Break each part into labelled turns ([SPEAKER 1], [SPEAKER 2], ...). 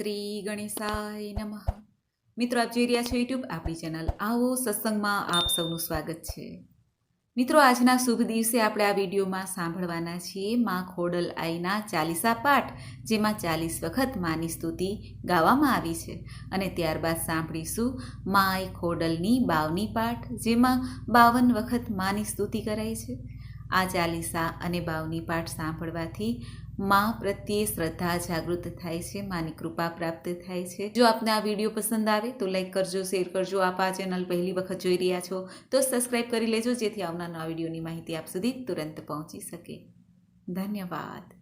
[SPEAKER 1] શ્રી ગણેશાય નમઃ. મિત્રો, આપ જોઈ રહ્યા છો યુટ્યુબ આપણી ચેનલ આવો સત્સંગમાં આપ સૌનું સ્વાગત છે. મિત્રો, આજના શુભ દિવસે આપણે આ વિડીયોમાં સાંભળવાના છીએ માં ખોડલ આઈના ચાલીસા પાઠ, જેમાં ચાલીસ વખત માની સ્તુતિ ગાવામાં આવી છે. અને ત્યારબાદ સાંભળીશું માય ખોડલની બાવની પાઠ, જેમાં બાવન વખત માની સ્તુતિ કરાઈ છે. આ ચાલીસા અને બાવની પાઠ સાંભળવાથી માં પ્રત્યે શ્રદ્ધા જાગૃત થાય છે, માની કૃપા પ્રાપ્ત થાય છે. જો આપને આ વીડિયો પસંદ આવે, તો લાઈક કરજો શેર કરજો. આપ આ ચેનલ પહેલી વખત જોઈ રહ્યા છો, તો સબસ્ક્રાઈબ કરી લેજો, જેથી આવનાર વિડીયોની માહિતી આપ સુધી તુરંત પહોંચી શકે. ધન્યવાદ.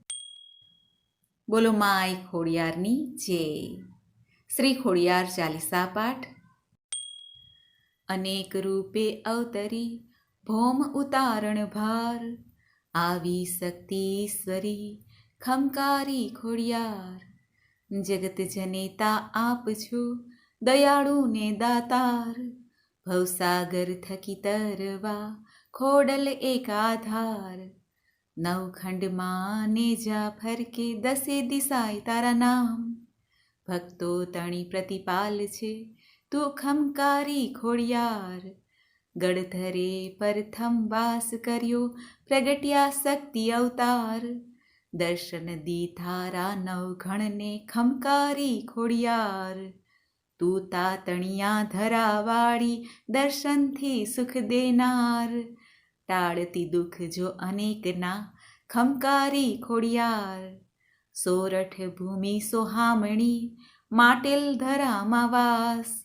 [SPEAKER 1] બોલો માય ખોડિયારની જય. શ્રી ખોડિયાર ચાલીસા પાઠ. અનેક રૂપે અવતરી, ભૌમ ઉતારણ ભાર. આવી શક્તિ ઈશ્વરી ખમકારી ખોડિયાર. જગત જનેતા આપ છો દયાળુ ને દાતાર. ભવસાગર થકી તરવા ખોડલ એક આધાર. નવખંડમાં ને જા ફરકે દસે દિશાય તારા નામ. ભક્તો તણી પ્રતિપાલ છે તું ખમકારી ખોડિયાર. ગડધરે પરથમ વાસ કર્યો પ્રગટ્યા શક્તિ અવતાર. દર્શન દીધારા નવઘણને ખમકારી ખોડિયાર. તું તાતણિયા ધરાવાળી દર્શનથી સુખ દેનાર. ટાળતી દુઃખ જો અનેકના ખમકારી ખોડિયાર. સોરઠ ભૂમિ સોહામણી માટેલ ધરામાં વાસ.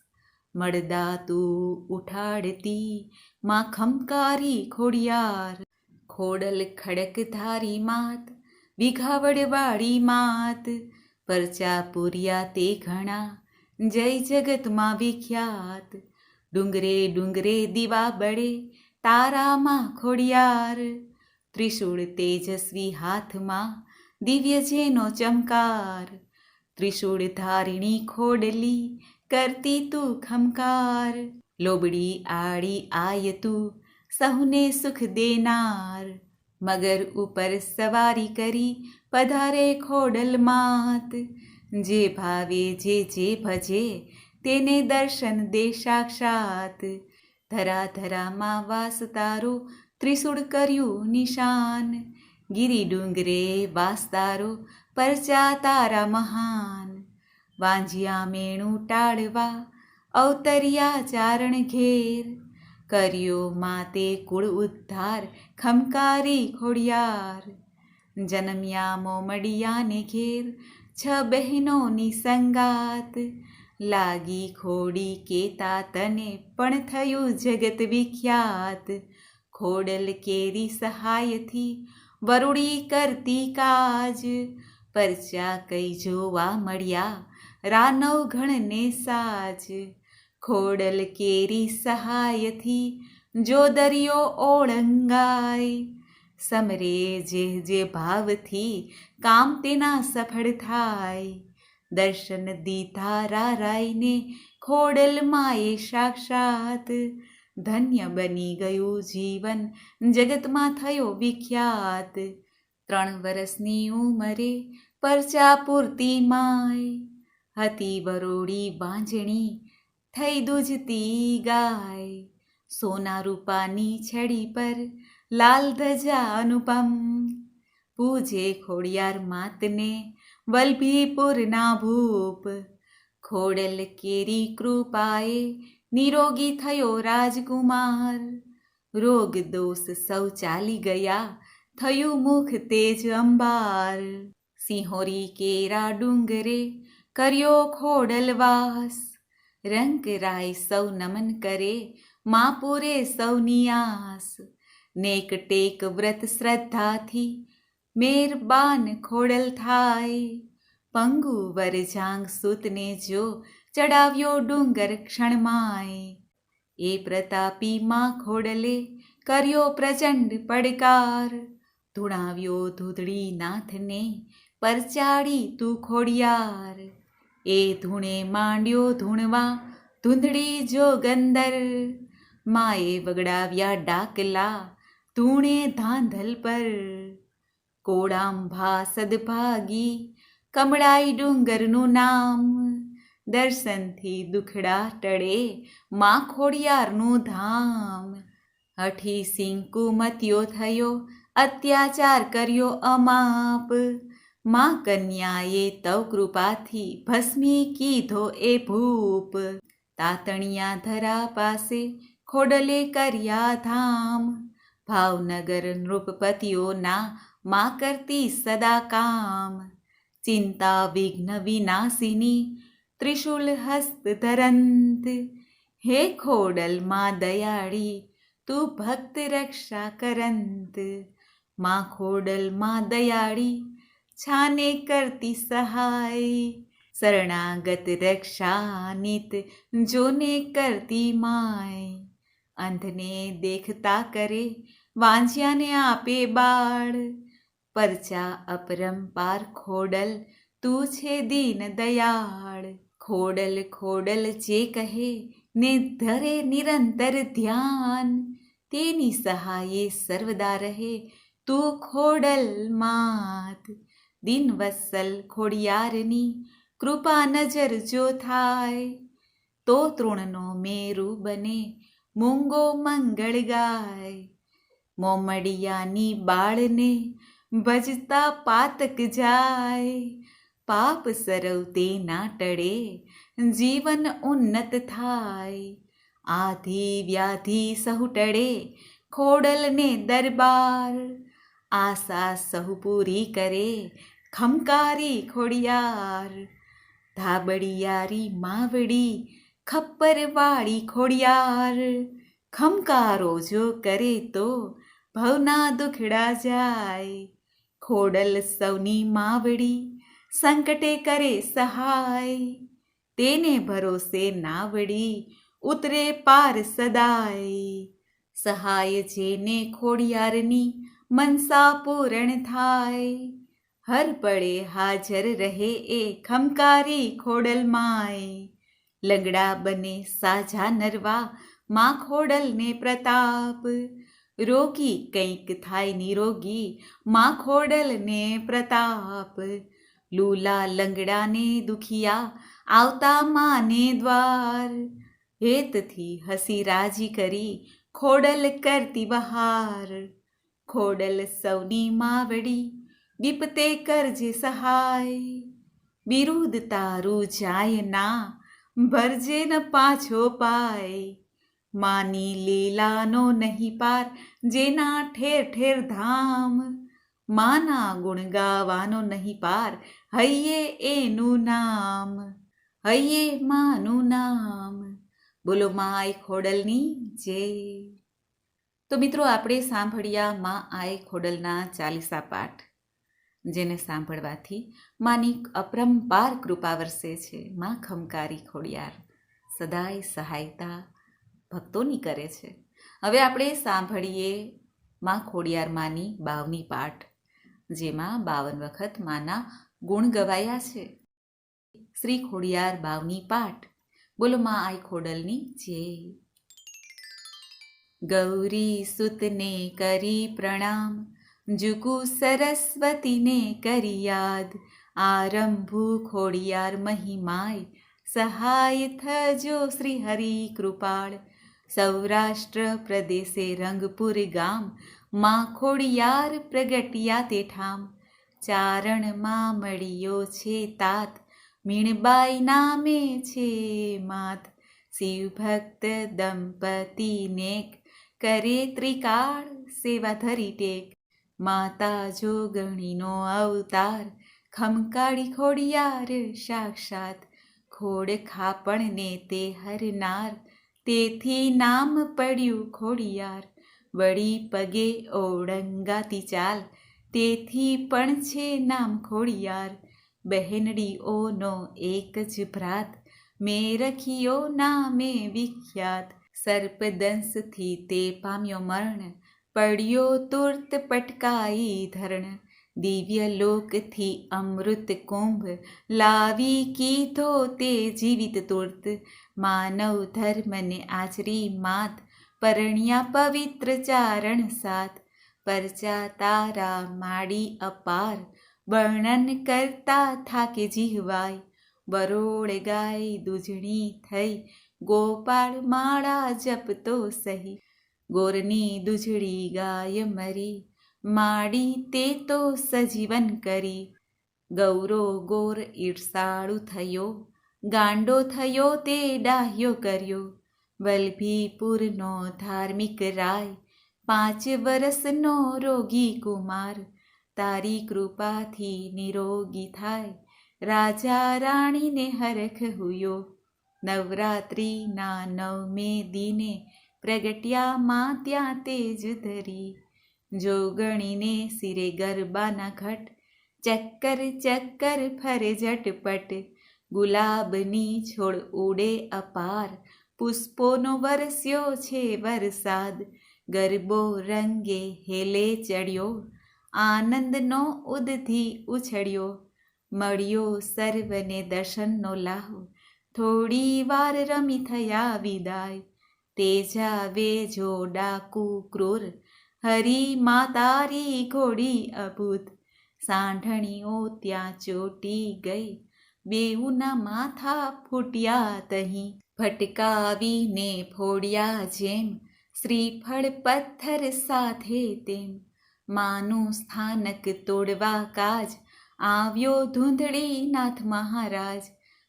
[SPEAKER 1] મળદા તું ઉઠાડતી માં ખમકારી ખોડિયાર. ખોડલ ખડક ધારી માત વિઘાવડવાળી માત, પરચા પૂર્યા તે ઘણા, જય જગતમાં વિખ્યાત. ડુંગરે ડુંગરે દીવા બળે, તારામાં ખોડિયાર. ત્રિશૂળ તેજસ્વી હાથમાં, દિવ્ય જેનો ચમકાર. ત્રિશૂળ ધારિણી ખોડલી, કરતી તું ખમકાર. લોબડી આડી આય તું સહુને સુખ દેનાર. મગર ઉપર સવારી કરી પધારે ખોડલ માત જે ભાવે જે જે ભજે તેને દર્શન દે સાક્ષાત ધરા ધરામાં વાસ તારો ત્રિશૂળ કર્યું નિશાન ગિરી ડુંગરે વાસ તારો પરચા તારા મહાન વાંજિયા મેણું ટાળવા અવતરિયા ચારણ ઘેર કર્યો માતે કુળ ઉદ્ધાર, ખમકારી ખોડિયાર. જન્મ્યા મોમડિયાને ઘેર, છ બહેનોની સંગાત. લાગી ખોડી કેતા તને પણ થયું જગત વિખ્યાત. ખોડલ કેરી સહાયથી વરુડી કરતી કાજ. પરચા કઈ જોવા મળ્યા, રાનવ ઘણને સાજ. ખોડલ કેરી સહાયથી જો દરિયો ઓળંગાય. સમરે જે જે ભાવથી કામ તેના સફળ થાય. દર્શન દીધા રારાઈને ખોડલ માએ સાક્ષાત. ધન્ય બની ગયું જીવન જગતમાં થયો વિખ્યાત. ત્રણ વર્ષની ઉંમરે પરચા પૂરતી માય. હતી બરોડી વાંજણી થઈ દૂજતી ગાય. સોના રૂપાની છડી પર લાલ ધજા અનુપમ. પૂજે ખોડિયાર માતને વલભીપુરના ભૂપ. ખોડલ કેરી કૃપાએ નિરોગી થયો રાજકુમાર. રોગ દોષ સૌ ચાલી ગયા, થયું મુખ તેજ અંબાર. સિંહોરી કેરા ડુંગરે કર્યો ખોડલ વાસ. રંગ રાય સૌ નમન કરે, મા પોરે સૌની આસ. નેક ટેક વ્રત શ્રદ્ધાથી મેરબાન ખોડલ થાય. પંગુ વરજાંગ સૂતને જો ચડાવ્યો ડુંગર ક્ષણમાય. એ પ્રતાપી માં ખોડલે કર્યો પ્રચંડ પડકાર. ધૂણાવ્યો ધૂધળી નાથને પરચાડી તું ખોડિયાર. એ ધૂણે માંડ્યો ધૂણવા, ધૂંધળી જો ગંદર. માએ વગડાવ્યા ડાકલા, ધૂણે ધાંધલ પર. કોડાંભા સદભાગી કમળાઈ ડુંગરનું નામ. દર્શનથી દુખડા ટળે મા ખોડિયારનું ધામ. હઠી સિંકુ કુમત્યો થયો, અત્યાચાર કર્યો અમાપ. માં કન્યાએ તવ કૃપાથી ભસ્મી કીધો એ ભૂપ. તાતણિયા ધરા પાસે ખોડલે કર્યા ધામ. ભાવનગર નૃપપતિઓના માં કરતી સદા કામ. ચિંતા વિઘ્ન વિનાશિની ત્રિશુલ હસ્ત ધરંત. હે ખોડલ માં દયાળી, તું ભક્ત રક્ષા કરંત. માં ખોડલ માં દયાળી છાને કરતી સહાય શરણાગત રક્ષાનિત જોને કરતી માય અંધને દેખતા કરે વાંઝ્યાને આપે બાળ પરચા અપરંપાર ખોડલ તું છે દીન દયાળ ખોડલ ખોડલ જે કહે ને ધરે નિરંતર ધ્યાન તેની સહાયે સર્વદા રહે તું ખોડલ માત દિન વત્સલ ખોડિયારની કૃપા નજર જો થાય, તો તૃણનો મેરુ બને, મૂંગો મંગળ ગાય. મોમડિયાની બાળને ભજતા પાતક જાય, પાપ સરવતે ના ટળે જીવન ઉન્નત થાય. આધિ વ્યાધિ સહુ ટળે ખોડલને દરબાર, આશા સહુ પૂરી કરે ખમકારી ખોડિયાર, ધાબડિયારી માવડી, ખપ્પરવાળી ખોડિયાર. ખમકારો જો કરે તો ભવના દુખડા જાય. ખોડલ સૌની માવડી સંકટે કરે સહાય. તેને ભરોસે નાવડી ઉતરે પાર સદાય. સહાય જેને ખોડિયારની મનસા પૂરણ થાય. હર પળે હાજર રહે એ ખમકારી ખોડલ માય લંગડા બને સાજા નરવા માં ખોડલને પ્રતાપ. રોગી કંઈક થાય નિરોગી માં ખોડલને પ્રતાપ. લૂલા લંગડાને દુખિયા આવતા માને દ્વાર. હેતથી હસી રાજી કરી ખોડલ કરતી બહાર. ખોડલ સૌની માવડી વિપતે કરજે સહાય. બિરુદ તારું જાય ના, ભરજે ન પાછો પાય. માની લીલાનો નહીં પાર, જેના ઠેર ઠેર ધામ. માના ગુણ ગાવાનો નહીં પાર, હૈયે એનું નામ. હૈયે માનું નામ. બોલો માય ખોડલની જય તો મિત્રો, આપણે સાંભળ્યા મા આય ખોડલના ચાલીસા પાઠ. જેને સાંભળવાથી માની અપરંપાર કૃપા વરસે છે, માં ખમકારી ખોડિયાર. સદાય સહાયતા ભક્તોની કરે છે. હવે આપણે સાંભળીએ માં ખોડિયાર માની બાવની પાઠ, જેમાં બાવન વખત માના ગુણ ગવાયા છે. શ્રી ખોડિયાર બાવની પાઠ, બોલો માં આઈ ખોડલની જય. ગૌરી સુતને કરી પ્રણામ જુગુ સરસ્વતીને કરી યાદ. આરંભુ ખોડિયાર મહિમાય સહાય થજો શ્રી હરિ કૃપાળ. સૌરાષ્ટ્ર પ્રદેશે રંગપુર ગામ, માં ખોડિયાર પ્રગટ્યા તે ઠામ. ચારણમાં મળ્યો છે તાત, મીણબાઈ નામે છે માત. શિવભક્ત દંપતીને કરે ત્રિકાળ સેવા ધરી ટેક. માતા જોગણીનો અવતાર, ખમકાળી ખોડિયાર સાક્ષાત. ખોડ ખાપણને તે હરનાર, તેથી નામ પડ્યું ખોડિયાર. વળી પગે ઓળંગાતી ચાલ, તેથી પણ છે નામ ખોડિયાર. બહેનડીઓનો એક જ ભ્રાત મેં રખિયો નામે વિખ્યાત. સર્પદંશથી તે પામ્યો મરણ પડ્યો તુર્ત પટકાઈ ધરણ. દિવ્ય લોકથી અમૃત કુંભ લાવી કીધો તે જીવિત તુર્ત. માનવ ધર્મને આચરી માત, પરણ્યા પવિત્ર ચારણ સાથ પરચા તારા માડી અપાર, વર્ણન કરતા થાકે જીહવાય. બરોળ ગાય દુજણી થઈ, ગોપાળ માળા જપતો સહી. ગોરની દૂધડી ગાય મરી માડી તે તો સજીવન કરી ગૌરો ગોર ઈર્ષાળુ થયો ગાંડો થયો તે ડાહ્યો કર્યો વલ્ભીપુરનો ધાર્મિક રાય પાંચ વરસનો રોગી કુમાર તારી કૃપાથી નિરોગી થાય રાજા રાણીને હરખ હુયો નવરાત્રિના નવમે દિને પ્રગટ્યા માં ત્યાં તેજ ધરી. જોગણીને સિરે ગરબાના ઘટ, ચક્કર ચક્કર ફરે ઝટપટ. ગુલાબની છોડ ઉડે અપાર, પુષ્પોનો વરસ્યો છે વરસાદ. ગરબો રંગે હેલે ચડ્યો, આનંદનો ઉદથી ઉછળ્યો. મળ્યો સર્વને દર્શનનો લાહો, થોડી વાર રમી થયા વિદાય. તેજાવે જો ડાકુ ક્રૂર. હરી માતારી ઘોડી અભૂત. સાંઢણીઓ ત્યાં ચોટી ગઈ. બેઉના માથા ફૂટ્યા તહીં. ભટકાવીને ફોડ્યા જેમ. શ્રીફળ પથ્થર સાથે તેમ. માનું સ્થાનક તોડવા કાજ. આવ્યો ધૂંધળી નાથ મહારાજ.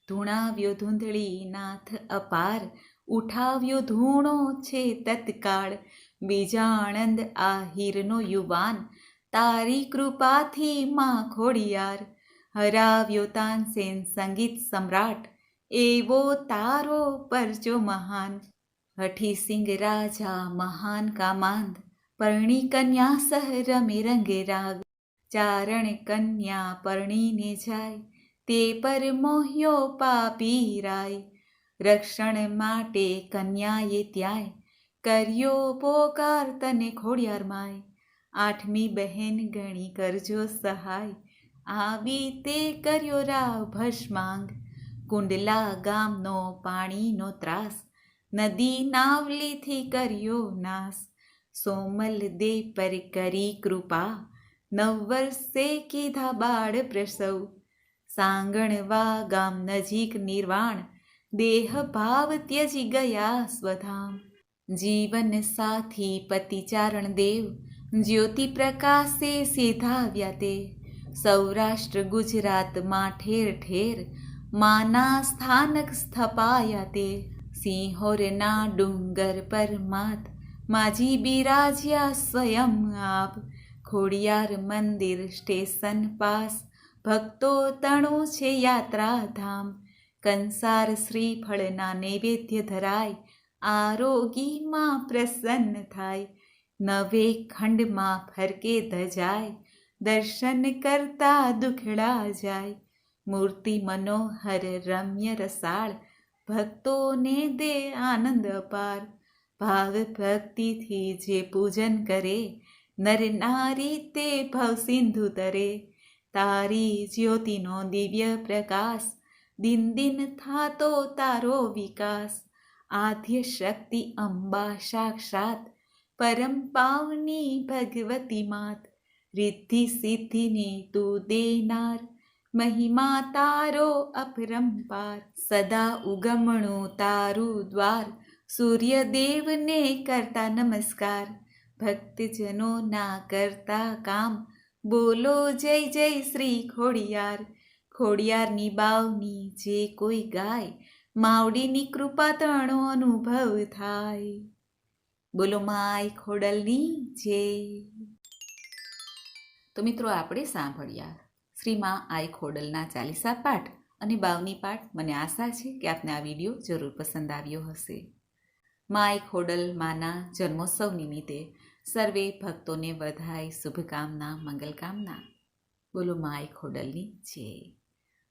[SPEAKER 1] ધૂણાવ્યો ધૂંધળી નાથ અપાર. ઉઠાવ્યો ધૂણો છે તત્કાળ. બીજાણંદ આહિરનો યુવાન, તારી કૃપાથી માં ખોડિયાર. હરાવ્યો તાનસેન સંગીત સમ્રાટ, એવો તારો પરચો મહાન. હઠી સિંહ રાજા મહાન કામાંધ, પરણી કન્યા સહ રમે રંગે રાગ. ચારણ કન્યા પરણીને જાય, તે પર મોહ્યો પાપી રાય. રક્ષણ માટે કન્યાએ ત્યાંય કર્યો, પોકાર તને ખોડિયાર માય આઠમી બહેન ગણી કરજો સહાય. આવી તે કર્યો રાવ ભસ્માંગ. કુંડલા ગામનો પાણીનો ત્રાસ. નદી નાવલીથી કર્યો નાશ. સોમલ દે પર કરી કૃપા. નવ વર્ષે કીધા બાળ પ્રસવ. સાંગણવા ગામ નજીક નિર્વાણ. દેહ ભાવ ત્યજી ગયા સ્વધામ. જીવન સાથી પતિચારણ દેવ, જ્યોતિ પ્રકાશે સીધાવ્યા તે સૌરાષ્ટ્ર ગુજરાતમાં ઠેર ઠેર માના સ્થાનક સ્થપાયા તે સિંહોરના ડુંગર પર માત, માજી બિરાજ્યા સ્વયં આપ. ખોડિયાર મંદિર સ્ટેશન પાસ, ભક્તો તણું છે યાત્રાધામ. કંસાર શ્રીફળના નૈવેદ્ય ધરાય આરોગીમાં પ્રસન્ન થાય નવે ખંડમાં ફરકે ધજાય દર્શન કરતા દુખડા જાય મૂર્તિ મનોહર રમ્ય રસાળ ભક્તોને દે આનંદ અપાર ભાવ ભક્તિથી જે પૂજન કરે નર નારી તે ભવ સિંધુ તરે તારી જ્યોતિનો દિવ્ય પ્રકાશ દિન દિન થાતો તારો વિકાસ. આદ્ય શક્તિ અંબા સાક્ષાત. પરમ પાવની ભગવતી માત. રિદ્ધિ સિદ્ધિની તું દેનાર. મહિમા તારો અપરંપાર. સદા ઉગમણું તારું દ્વાર. સૂર્યદેવને કરતા નમસ્કાર. ભક્તજનો ના કરતા કામ. બોલો જય જય શ્રી ખોડિયાર. ખોડિયારની બાવની જે કોઈ ગાય, માવડીની કૃપા તણો અનુભવ થાય. બોલો માય ખોડલની જય તો મિત્રો આપણે સાંભળ્યા, શ્રીમાં આઈ ખોડલના ચાલીસા પાઠ અને બાવની પાઠ. મને આશા છે કે આપને આ વીડિયો જરૂર પસંદ આવ્યો હશે. માય ખોડલ માના જન્મોત્સવ નિમિત્તે સર્વે ભક્તોને વધાય શુભકામના, મંગલકામના. બોલો માય ખોડલની જય